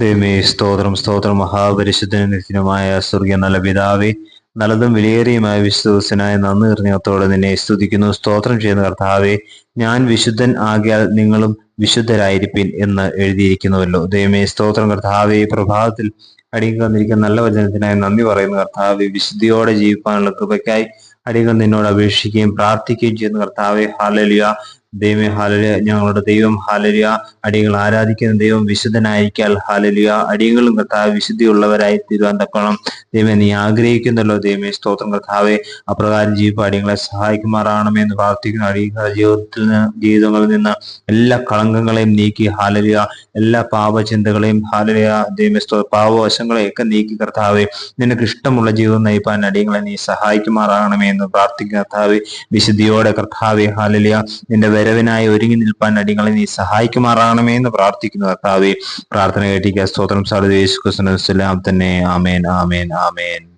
ദൈവമേ സ്തോത്രം സ്തോത്രം. മഹാപരിശുദ്ധനുമായ സ്വർഗീയ നല്ല പിതാവേ നല്ലതും വിലയേറിയുമായ വിശ്വസനായ നന്ദി നിർണയത്തോടെ നിന്നെ സ്തുതിക്കുന്നു സ്തോത്രം ചെയ്യുന്ന കർത്താവെ ഞാൻ വിശുദ്ധൻ ആകിയാൽ നിങ്ങളും വിശുദ്ധരായിരിപ്പിൻ എന്ന് എഴുതിയിരിക്കുന്നുവല്ലോ. ദൈവമേ സ്തോത്രം കർത്താവെ പ്രഭാതത്തിൽ അടിയിൽ വന്നിരിക്കുന്ന നല്ല വചനത്തിനായി നന്ദി പറയുന്ന കർത്താവെ വിശുദ്ധിയോടെ ജീവിക്കാനുള്ള കൃപയ്ക്കായി അടിയങ്കം നിന്നോട് അപേക്ഷിക്കുകയും പ്രാർത്ഥിക്കുകയും ചെയ്യുന്ന കർത്താവെ. ഹാലലിയ ദൈവമേ ഹാലലിയ. ഞങ്ങളുടെ ദൈവം ഹാലലിയ. അടികൾ ആരാധിക്കുന്ന ദൈവം വിശുദ്ധനായിരിക്കാൽ ഹാലലിയ. അടിയങ്ങളും കർത്താവ് വിശുദ്ധിയുള്ളവരായി തീരുവാൻ തക്കണം ദൈവം നീ ആഗ്രഹിക്കുന്നല്ലോ. ദൈവമേ സ്തോത്രം കർത്താവെ. അപ്രകാരം ജീവിപ്പ് അടിയങ്ങളെ സഹായിക്കുമാറാണമേ എന്ന് പ്രാർത്ഥിക്കുന്നു. അടിയങ്ങളുടെ ജീവിതത്തിൽ നിന്ന് ജീവിതങ്ങളിൽ നിന്ന് എല്ലാ കളങ്കങ്ങളെയും നീക്കി ഹാലലിയ. എല്ലാ പാപചിന്തകളെയും ഹാലലിയ. ദൈവമേ പാപവശങ്ങളെയൊക്കെ നീക്കി കർത്താവെ. നിനക്ക് ഇഷ്ടമുള്ള ജീവിതം നയിപ്പാൻ അടിയങ്ങളെ നീ സഹായിക്കുമാറാകണമേ എന്ന് പ്രാർത്ഥിക്കുന്ന കർത്താവെ. വിശുദ്ധിയോടെ കർത്താവെ ഹാലലിയ. നിന്റെ വരവിനായി ഒരുങ്ങി നിൽപ്പാൻ അടിങ്ങളെ നീ സഹായിക്കുമാറാകണമേ എന്ന് പ്രാർത്ഥിക്കുന്നു കർത്താവെ. പ്രാർത്ഥന കേട്ടിക്കുക സ്തോത്രം സാധു യേശു ക്രിസ്തുവിനെ തന്നെ. ആമേൻ ആമേൻ ആമേൻ.